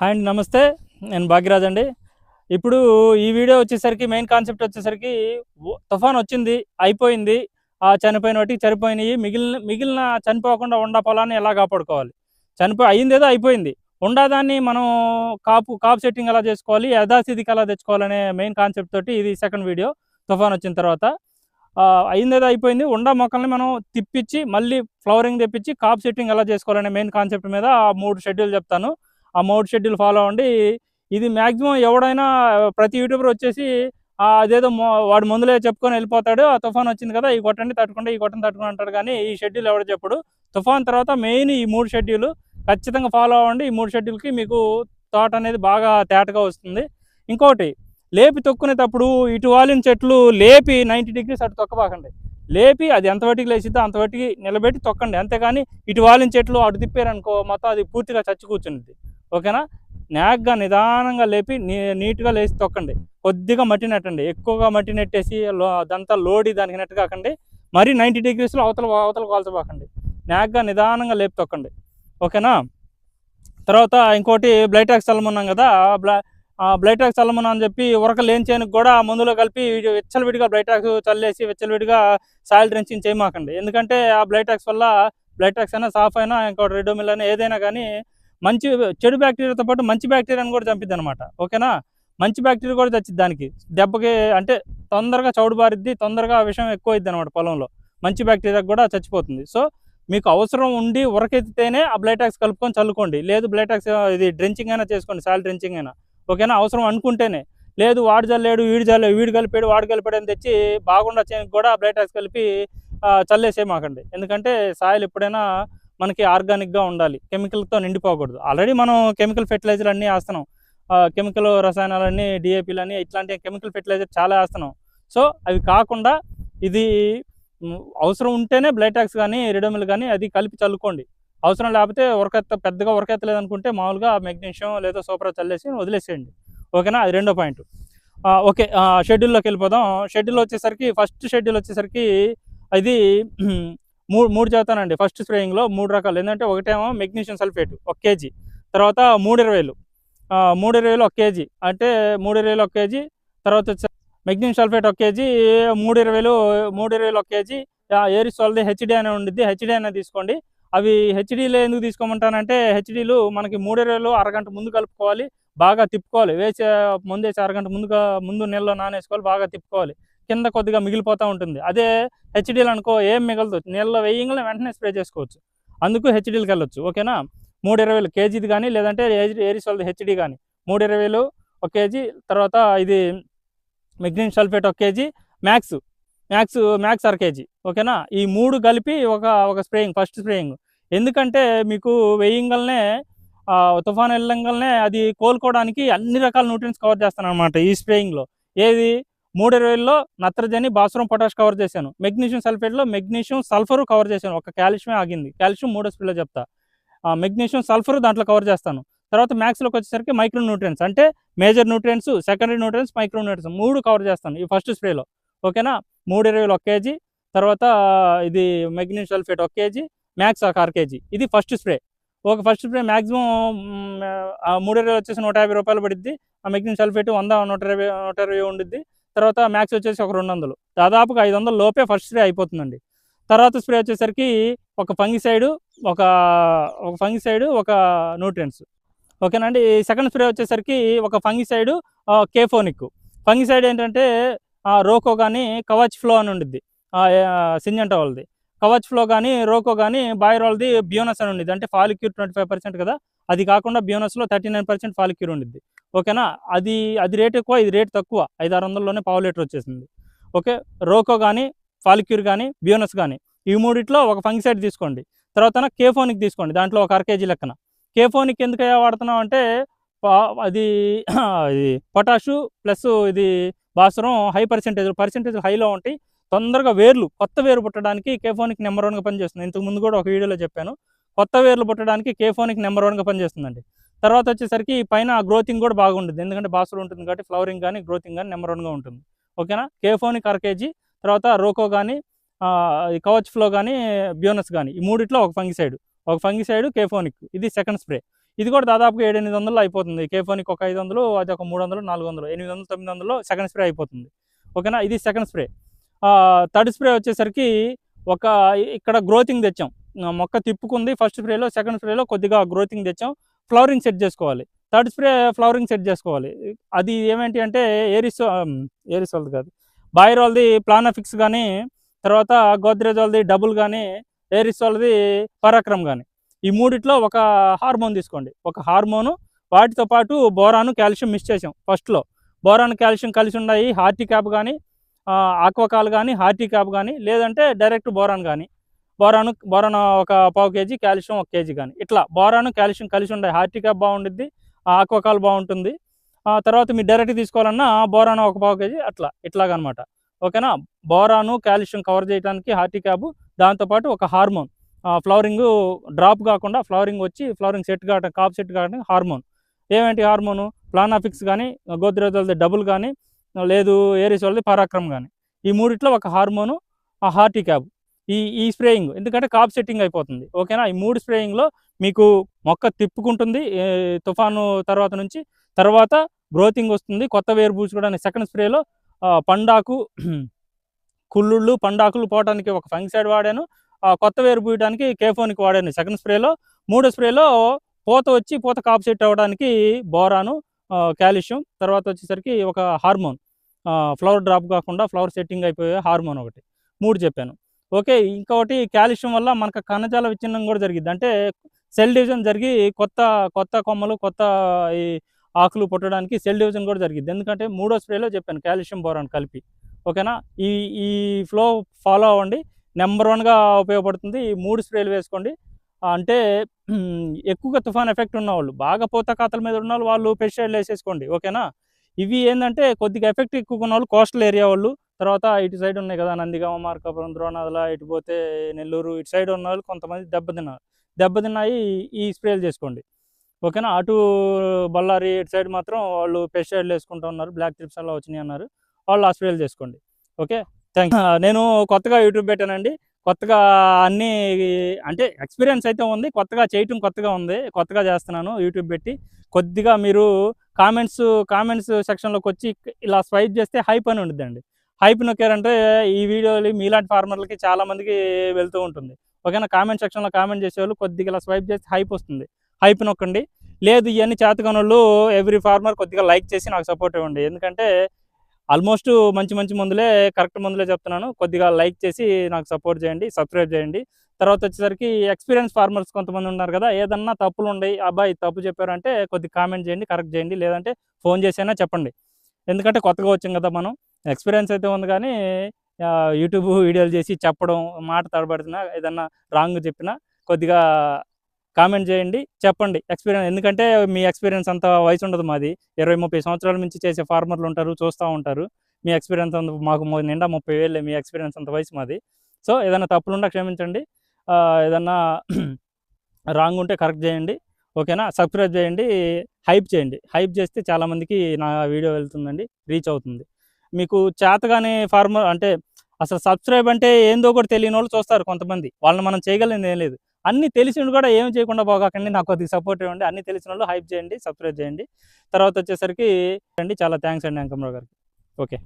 Hi అండి నమస్తే. నేను భాగ్యరాజ్ అండి. ఇప్పుడు ఈ వీడియో వచ్చేసరికి మెయిన్ కాన్సెప్ట్ వచ్చేసరికి తుఫాన్ వచ్చింది అయిపోయింది. ఆ చనిపోయిన వాటికి చనిపోయినాయి మిగిలిన మిగిలిన చనిపోకుండా ఉండ పొలాన్ని ఎలా కాపాడుకోవాలి? చనిపోయి అయిందేదో అయిపోయింది. ఉండదాన్ని మనం కాపు కాపు సెట్టింగ్ ఎలా చేసుకోవాలి? యథాస్థితికి ఎలా తెచ్చుకోవాలనే మెయిన్ కాన్సెప్ట్ తోటి ఇది సెకండ్ వీడియో తుఫాన్ వచ్చిన తర్వాత. ఆ, అయిందేదో అయిపోయింది. ఉండ మొక్కల్ని మనం తిప్పించి మళ్ళీ ఫ్లవరింగ్ తెప్పించి కాప్ సెట్టింగ్ ఎలా చేసుకోవాలనే మెయిన్ కాన్సెప్ట్ మీద ఆ మూడు షెడ్యూల్ చెప్తాను. ఆ మూడు షెడ్యూల్ ఫాలో అవ్వండి. ఇది మ్యాక్సిమం ఎవడైనా ప్రతి యూట్యూబర్ వచ్చేసి అదేదో వాడు ముందులే చెప్పుకొని వెళ్ళిపోతాడు ఆ తుఫాన్ వచ్చింది కదా ఈ కొట్టండి తట్టుకుంటే ఈ కొట్టండి తట్టుకుని అంటాడు. కానీ ఈ షెడ్యూల్ ఎవడు చెప్పడు. తుఫాన్ తర్వాత మెయిన్ ఈ మూడు షెడ్యూల్ ఖచ్చితంగా ఫాలో అవ్వండి. ఈ మూడు షెడ్యూల్కి మీకు తోట అనేది బాగా తేటగా వస్తుంది. ఇంకోటి లేపి తొక్కునేటప్పుడు ఇటు వాలిన చెట్లు లేపి నైంటీ డిగ్రీస్ అటు తొక్కబాకండి. లేపి అది ఎంతవరకు లేచిద్దో అంతవరకు నిలబెట్టి తొక్కండి. అంతేగాని ఇటు వాలిన చెట్లు అటు తిప్పారనుకో మొత్తం అది పూర్తిగా చచ్చి కూర్చుంది ఓకేనా? నాగ్గా నిదానంగా లేపి నీ నీట్గా లేచి తొక్కండి. కొద్దిగా మట్టి నెట్టండి. ఎక్కువగా మట్టి నెట్టేసి లో అదంతా లోడి దానికి నెట్టు కాకండి. మరీ నైంటీ డిగ్రీస్లో అవతల అవతల కాల్చబాకండి నాగ్గా నిదానంగా లేపి తొక్కండి. ఓకేనా? తర్వాత ఇంకోటి బ్లైటాక్స్ చల్లమన్నాం కదా బ్లా బ్లైటాక్స్ చల్లమన్నా అని చెప్పి ఉరక లేని చేయనికి కూడా మందులో కలిపి విచ్చలవిడిగా బ్లైటాక్స్ చల్లేసి విచ్చలవిడిగా సాయిల్ డ్రెంచింగ్ చేయమాకండి. ఎందుకంటే ఆ బ్లైటాక్స్ వల్ల బ్లైటాక్స్ అయినా సాఫ్ అయినా ఇంకోటి రెడోమిల్ అయినా ఏదైనా కానీ మంచి చెడు బ్యాక్టీరియాతో పాటు మంచి బ్యాక్టీరియాని కూడా చంపిద్ది అనమాట ఓకేనా? మంచి బ్యాక్టీరియా కూడా చచ్చిద్ది దానికి. దెబ్బకి అంటే తొందరగా చౌడు బారిద్ది తొందరగా విషయం ఎక్కువ అయింది అనమాట పొలంలో. మంచి బ్యాక్టీరియా కూడా చచ్చిపోతుంది. సో మీకు అవసరం ఉండి ఉరకెత్తితేనే ఆ బ్లైటాక్స్ కలుపుకొని చల్లుకోండి. లేదు బ్లైటాక్స్ ఇది డ్రెంచింగ్ అయినా చేసుకోండి సాల్ డ్రెంచింగ్ అయినా. ఓకేనా? అవసరం అనుకుంటేనే. లేదు వాడు చల్లాడు వీడు చల్లాడు వీడు కలిపాడు వాడు కలిపాడు అని తెచ్చి బాగుండా చేయడానికి కూడా బ్లైటాక్స్ కలిపి ఆ, చల్లేసేమాకండి ఎందుకంటే సాయిల్ ఎప్పుడైనా మనకి ఆర్గానిక్గా ఉండాలి. కెమికల్తో నిండిపోకూడదు. ఆల్రెడీ మనం కెమికల్ ఫెర్టిలైజర్ అన్నీ వేస్తున్నాం. కెమికల్ రసాయనాలన్నీ డిఏపీలన్నీ ఇట్లాంటి కెమికల్ ఫెర్టిలైజర్ చాలా వేస్తున్నాం. సో అవి కాకుండా ఇది అవసరం ఉంటేనే బ్లైటాక్స్ కానీ రెడోమిల్ కానీ అది కలిపి చల్లుకోండి. అవసరం లేకపోతే ఉరకెత్త పెద్దగా ఉరకెత్తలేదు అనుకుంటే మామూలుగా మెగ్నీషియం లేదా సూపర్ చల్లేసి వదిలేసేయండి. ఓకేనా? అది రెండో పాయింట్. ఓకే షెడ్యూల్లోకి వెళ్ళిపోదాం. షెడ్యూల్ వచ్చేసరికి ఫస్ట్ షెడ్యూల్ వచ్చేసరికి ఇది మూడు మూడు చదువుతానండి. ఫస్ట్ స్ప్రేయింగ్లో మూడు రకాలు. ఏంటంటే ఒకటేమో మెగ్నీషియం సల్ఫేట్ ఒక కేజీ. తర్వాత మూడు ఇరవైలు మూడు ఇరవైలు ఒక కేజీ. అంటే మూడు ఇరవైలు ఒక కేజీ. తర్వాత వచ్చి మెగ్నీషియం సల్ఫేట్ ఒక కేజీ. మూడు ఇరవైలు మూడు ఇరవైలు ఒక కేజీ. ఏరిస్ వాళ్ళది హెచ్డి అనే ఉండిద్ది. హెచ్డి అనే తీసుకోండి. అవి హెచ్డీలు ఎందుకు తీసుకోమంటానంటే హెచ్డీలు మనకి మూడు ఇరవైలు అరగంట ముందు కలుపుకోవాలి. బాగా తిప్పుకోవాలి. వేసే ముందు వేసి అరగంట ముందుగా ముందు నీళ్ళలో నానేసుకోవాలి. బాగా తిప్పుకోవాలి. కింద కొద్దిగా మిగిలిపోతూ ఉంటుంది. అదే హెచ్డీలు అనుకో ఏం మిగలదు. నీళ్ళలో వేయంగానే వెంటనే స్ప్రే చేసుకోవచ్చు. అందుకు హెచ్డీలకు వెళ్ళొచ్చు. ఓకేనా? మూడు ఇరవైలు కేజీది కానీ లేదంటే ఏరిస్ వాళ్ళది హెచ్డీ కానీ. మూడు ఇరవైలు ఒక కేజీ తర్వాత ఇది మెగ్నీషియం సల్ఫేట్ ఒక కేజీ మ్యాక్స్ మ్యాక్స్ మ్యాక్స్ అర కేజీ. ఓకేనా? ఈ మూడు కలిపి ఒక ఒక స్ప్రేయింగ్ ఫస్ట్ స్ప్రేయింగ్. ఎందుకంటే మీకు వేయంగానే తుఫాన్ వెళ్ళంగానే అది కోలుకోవడానికి అన్ని రకాల న్యూట్రియన్స్ కవర్ చేస్తాను అనమాట ఈ స్ప్రేయింగ్లో. ఏది? మూడు ఇరవైలో నత్రజని బాస్రూమ్ పొటాష్ కవర్ చేశాను. మెగ్నీషియం సల్ఫేట్లో మెగ్నీషియం సల్ఫర్ కవర్ చేశాను. ఒక కాల్షియమే ఆగింది. కాల్షియం మూడో స్పీడ్లో చెప్తా. ఆ, మెగ్నీషియం సల్ఫర్ దాంట్లో కవర్ చేస్తాను. తర్వాత మ్యాక్స్లోకి వచ్చేసరికి మైక్రో న్యూట్రియన్స్ అంటే major nutrients secondary nutrients micro nutrients మూడు కవర్ చేస్తాను ఈ ఫస్ట్ స్ప్రేలో. ఓకేనా? మూడు ఇరవైలు ఒక కేజీ. తర్వాత ఇది మెగ్నీషియం సల్ఫేట్ ఒక కేజీ మ్యాక్స్ ఒక అర కేజీ. ఇది ఫస్ట్ స్ప్రే. ఒక ఫస్ట్ స్ప్రే మ్యాక్సిమం మూడు ఇరవై వచ్చేసి నూట యాభై రూపాయలు పడుద్ది. ఆ మెగ్నీషియం సల్ఫేట్ వంద నూట ఇరవై నూట ఇరవై ఉండిద్ది. తర్వాత మ్యాక్స్ వచ్చేసి ఒక రెండు వందలు దాదాపుగా ఐదు వందల లోపే ఫస్ట్ స్ప్రే అయిపోతుందండి. తర్వాత స్ప్రే వచ్చేసరికి ఒక ఫంగిసైడ్ ఒక ఒక ఫంగిసైడ్ ఒక న్యూట్రియన్స్ ఓకేనండి సెకండ్ స్ప్రే వచ్చేసరికి ఒక ఫంగిసైడ్ కేఫోనిక్ ఫంగిసైడ్ ఏంటంటే రోకో కానీ కవచ్ ఫ్లో అని ఉండిద్ది. సింజంటా వాళ్ళది. కవచ్ ఫ్లో కానీ రోకో కానీ బాయర్ వాళ్ళది బియోనస్ అని ఉండేది అంటే ఫాలిక్యూర్ ట్వంటీ ఫైవ్ పర్సెంట్ కదా అది కాకుండా బియోనస్లో థర్టీ నైన్ పర్సెంట్ ఫాలిక్యూర్ ఉండిద్ది. ఓకేనా? అది అది రేట్ ఎక్కువ ఇది రేట్ తక్కువ. ఐదు ఆరు వందల్లోనే పావు లీటర్ వచ్చేసింది. ఓకే? రోకో కానీ ఫాలిక్యూర్ కానీ బియోనస్ కానీ ఈ మూడిట్లో ఒక ఫంగిసైడ్ తీసుకోండి. తర్వాత కేఫోనిక్ తీసుకోండి. దాంట్లో ఒక అర కేజీ లెక్కన. కేఫోనిక్ ఎందుకు వాడుతున్నాం అంటే అది ఇది పొటాషు ప్లస్ ఇది భాస్వరం హై పర్సెంటేజ్ పర్సెంటేజ్ హైలో ఉంటాయి. తొందరగా వేర్లు కొత్త వేరు పుట్టడానికి కేఫోనిక్ నెంబర్ వన్గా పనిచేస్తుంది. ఇంతకు ముందు కూడా ఒక వీడియోలో చెప్పాను. కొత్త వేర్లు పుట్టడానికి కేఫోనిక్ నెంబర్ వన్గా పనిచేస్తుందండి. తర్వాత వచ్చేసరికి పైన గ్రోతింగ్ కూడా బాగుంటుంది ఎందుకంటే బాసులు ఉంటుంది కాబట్టి ఫ్లవరింగ్ కానీ గ్రోతింగ్ కానీ నెంబర్ వన్గా ఉంటుంది. ఓకేనా? కేఫోనిక్ అరకేజీ తర్వాత రోకో కానీ కవచ్ ఫ్లో కానీ బ్యూనస్ కానీ ఈ మూడిట్లో ఒక ఫంగిసైడ్ ఒక ఫంగిసైడ్ కేఫోనిక్ ఇది సెకండ్ స్ప్రే ఇది కూడా దాదాపుగా ఏడు ఎనిమిది వందలు అయిపోతుంది కేఫోనిక్ ఒక ఐదు వందలు అది ఒక మూడు వందలు నాలుగు వందలు ఎనిమిది వందలు తొమ్మిది వందలు సెకండ్ స్ప్రే అయిపోతుంది. ఓకేనా? ఇది సెకండ్ స్ప్రే థర్డ్ స్ప్రే వచ్చేసరికి ఒక ఇక్కడ గ్రోతింగ్ తెచ్చాం. మొక్క తిప్పుకుంది ఫస్ట్ స్ప్రేలో సెకండ్ స్ప్రేలో కొద్దిగా గ్రోతింగ్ తెచ్చాం. ఫ్లవరింగ్ సెట్ చేసుకోవాలి. థర్డ్ స్ప్రే ఫ్లవరింగ్ సెట్ చేసుకోవాలి. అది ఏమేంటి అంటే ఏరిస్ ఏరిస్ వాళ్ళది కాదు. బాయర్ వాళ్ళది ప్లానాఫిక్స్ కానీ తర్వాత గోద్రేజ్ వాళ్ళది డబుల్ కానీ ఏరిస్ వాళ్ళది పరాక్రమ్ కానీ ఈ మూడిట్లో ఒక హార్మోన్ తీసుకోండి. ఒక హార్మోను వాటితో పాటు బోరాను కాల్షియం మిక్స్ చేసాం ఫస్ట్లో. బోరాన్ కాల్షియం కలిసి ఉన్నాయి హార్టీ క్యాప్ కానీ ఆక్వాకాల్ కానీ హార్టీ క్యాప్ కానీ లేదంటే డైరెక్ట్ బోరాన్ కానీ బోరాను బోరాన్ ఒక పావు కేజీ కాల్షియం ఒక కేజీ కానీ ఇట్లా బోరాను కాల్షియం కలిసి ఉండే హార్టీ క్యాప్ బాగుండిద్ది ఆక్వాకాల్ బాగుంటుంది. ఆ తర్వాత మీరు డైరెక్ట్ తీసుకోవాలన్నా బోరాను ఒక పావు కేజీ అట్లా ఇట్లాగనమాట. ఓకేనా? బోరాను కాల్షియం కవర్ చేయడానికి హార్టీ క్యాబ్ దాంతోపాటు ఒక హార్మోన్. ఫ్లవరింగ్ డ్రాప్ కాకుండా ఫ్లవరింగ్ వచ్చి ఫ్లవరింగ్ సెట్ కావడం కాప్ సెట్ కావడానికి హార్మోన్. ఏమేంటి హార్మోను? ప్లానాఫిక్స్ కానీ గోద్రేజ్ డబుల్ కానీ లేదు ఏరిస్ వాళ్ళది పరాక్రమ్ కానీ. ఈ మూడిట్లో ఒక హార్మోను ఆ హార్టీ క్యాబ్. ఈ ఈ స్ప్రేయింగ్ ఎందుకంటే కాప్ సెట్టింగ్ అయిపోతుంది. ఓకేనా? ఈ మూడు స్ప్రేయింగ్లో మీకు మొక్క తిప్పుకుంటుంది తుఫాను తర్వాత నుంచి. తర్వాత గ్రోతింగ్ వస్తుంది కొత్త వేరు పూచుకోవడానికి సెకండ్ స్ప్రేలో. పండాకు కుళ్ళుళ్ళు పండాకులు పోవడానికి ఒక ఫంగిసైడ్ వాడాను. ఆ కొత్త వేరు పూయడానికి కేఫోనికి వాడాను సెకండ్ స్ప్రేలో. మూడో స్ప్రేలో పూత వచ్చి పూత కాపు సెట్ అవ్వడానికి బోరాను కాల్షియం. తర్వాత వచ్చేసరికి ఒక హార్మోన్. ఫ్లవర్ డ్రాప్ కాకుండా ఫ్లవర్ సెట్టింగ్ అయిపోయే హార్మోన్ ఒకటి. మూడు చెప్పాను. ఓకే ఇంకొకటి కాల్షియం వల్ల మనకు కణజాల విచ్ఛిన్నం కూడా జరిగింది అంటే సెల్ డివిజన్ జరిగి కొత్త కొత్త కొమ్మలు కొత్త ఈ ఆకులు పుట్టడానికి సెల్ డివిజన్ కూడా జరిగింది ఎందుకంటే మూడో స్ప్రేలో చెప్పాను కాల్షియం బోరాన్ కలిపి. ఓకేనా? ఈ ఈ ఫ్లో ఫాలో అవ్వండి. నెంబర్ వన్గా ఉపయోగపడుతుంది. ఈ మూడు స్ప్రేలు వేసుకోండి. అంటే ఎక్కువగా తుఫాన్ ఎఫెక్ట్ ఉన్నవాళ్ళు బాగా పోత కాతల మీద ఉన్న వాళ్ళు వాళ్ళు పెస్టిసైడ్లు వేసేసుకోండి. ఓకేనా? ఇవి ఏంటంటే కొద్దిగా ఎఫెక్ట్ ఎక్కువ ఉన్న వాళ్ళు కోస్టల్ ఏరియా వాళ్ళు. తర్వాత ఇటు సైడ్ ఉన్నాయి కదా నందిగామ మార్కాపురం ద్రోణాదల ఇటు పోతే నెల్లూరు ఇటు సైడ్ ఉన్న వాళ్ళు కొంతమంది దెబ్బతిన్నారు దెబ్బతిన్నాయి ఈ స్ప్రేలు చేసుకోండి. ఓకేనా అటు బళ్ళారి ఇటు సైడ్ మాత్రం వాళ్ళు పెస్టిసైడ్లు వేసుకుంటూ ఉన్నారు. బ్లాక్ ట్రిప్స్ అలా వచ్చినాయి అన్నారు. వాళ్ళు ఆ స్ప్రేలు చేసుకోండి. ఓకే థ్యాంక్ ah, నేను కొత్తగా యూట్యూబ్ పెట్టానండి. కొత్తగా అన్నీ అంటే ఎక్స్పీరియన్స్ అయితే ఉంది. కొత్తగా చేయటం కొత్తగా ఉంది. కొత్తగా చేస్తున్నాను. యూట్యూబ్ పెట్టి కొద్దిగా మీరు కామెంట్స్ కామెంట్స్ సెక్షన్లోకి వచ్చి ఇలా స్వైప్ చేస్తే హైప్ అని ఉంటుందండి హైప్ నొక్కారంటే ఈ వీడియోలు మీలాంటి ఫార్మర్లకి చాలామందికి వెళ్తూ ఉంటుంది. ఓకేనా? కామెంట్ సెక్షన్లో కామెంట్ చేసేవాళ్ళు కొద్దిగా ఇలా స్వైప్ చేస్తే హైప్ వస్తుంది. హైప్ నొక్కండి. లేదు ఇవన్నీ చేతకనోళ్ళు వాళ్ళు ఎవ్రీ ఫార్మర్ కొద్దిగా లైక్ చేసి నాకు సపోర్ట్ ఇవ్వండి. ఎందుకంటే ఆల్మోస్ట్ మంచి మంచి మందులే కరెక్ట్ మందులే చెప్తున్నాను. కొద్దిగా లైక్ చేసి నాకు సపోర్ట్ చేయండి సబ్స్క్రైబ్ చేయండి. తర్వాత వచ్చేసరికి ఎక్స్పీరియన్స్ ఫార్మర్స్ కొంతమంది ఉన్నారు కదా ఏదన్నా తప్పులు ఉండయి అబ్బాయి తప్పు చెప్పారంటే కొద్దిగా కామెంట్ చేయండి కరెక్ట్ చేయండి లేదంటే ఫోన్ చేసైనా చెప్పండి. ఎందుకంటే కొత్తగా వచ్చాం కదా మనం ఎక్స్పీరియన్స్ అయితే ఉంది కానీ యూట్యూబ్ వీడియోలు చేసి చెప్పడం మాట తడబడుతున్నా ఏదన్నా రాంగ్ చెప్పినా కొద్దిగా కామెంట్ చేయండి చెప్పండి. ఎక్స్పీరియన్స్ ఎందుకంటే మీ ఎక్స్పీరియన్స్ అంత వయసు ఉండదు మాది. ఇరవై ముప్పై సంవత్సరాల నుంచి చేసే ఫార్మర్లు ఉంటారు చూస్తూ ఉంటారు. మీ ఎక్స్పీరియన్స్ అంత మాకు నిండా ముప్పై వేలే మీ ఎక్స్పీరియన్స్ అంత వయసు మాది. సో ఏదైనా తప్పులుండా క్షమించండి. ఏదన్నా రాంగ్ ఉంటే కరెక్ట్ చేయండి ఓకేనా? సబ్స్క్రైబ్ చేయండి హైప్ చేయండి. హైప్ చేస్తే చాలామందికి నా వీడియో వెళ్తుందండి రీచ్ అవుతుంది. మీకు చేతగానే ఫార్మర్ అంటే అసలు సబ్స్క్రైబ్ అంటే ఏందో కూడా తెలియని వాళ్ళు చూస్తారు కొంతమంది. వాళ్ళని మనం చేయగలిగింది ఏం లేదు. అన్ని తెలిసిన కూడా ఏం చేయకుండా పోగాకండి నాకు కొద్దిగా సపోర్ట్ ఇవ్వండి. అన్ని తెలిసిన వాళ్ళు హైప్ చేయండి సబ్స్క్రైబ్ చేయండి. తర్వాత వచ్చేసరికి అండి చాలా థ్యాంక్స్ అండి అంకమ్రావు గారికి. ఓకే.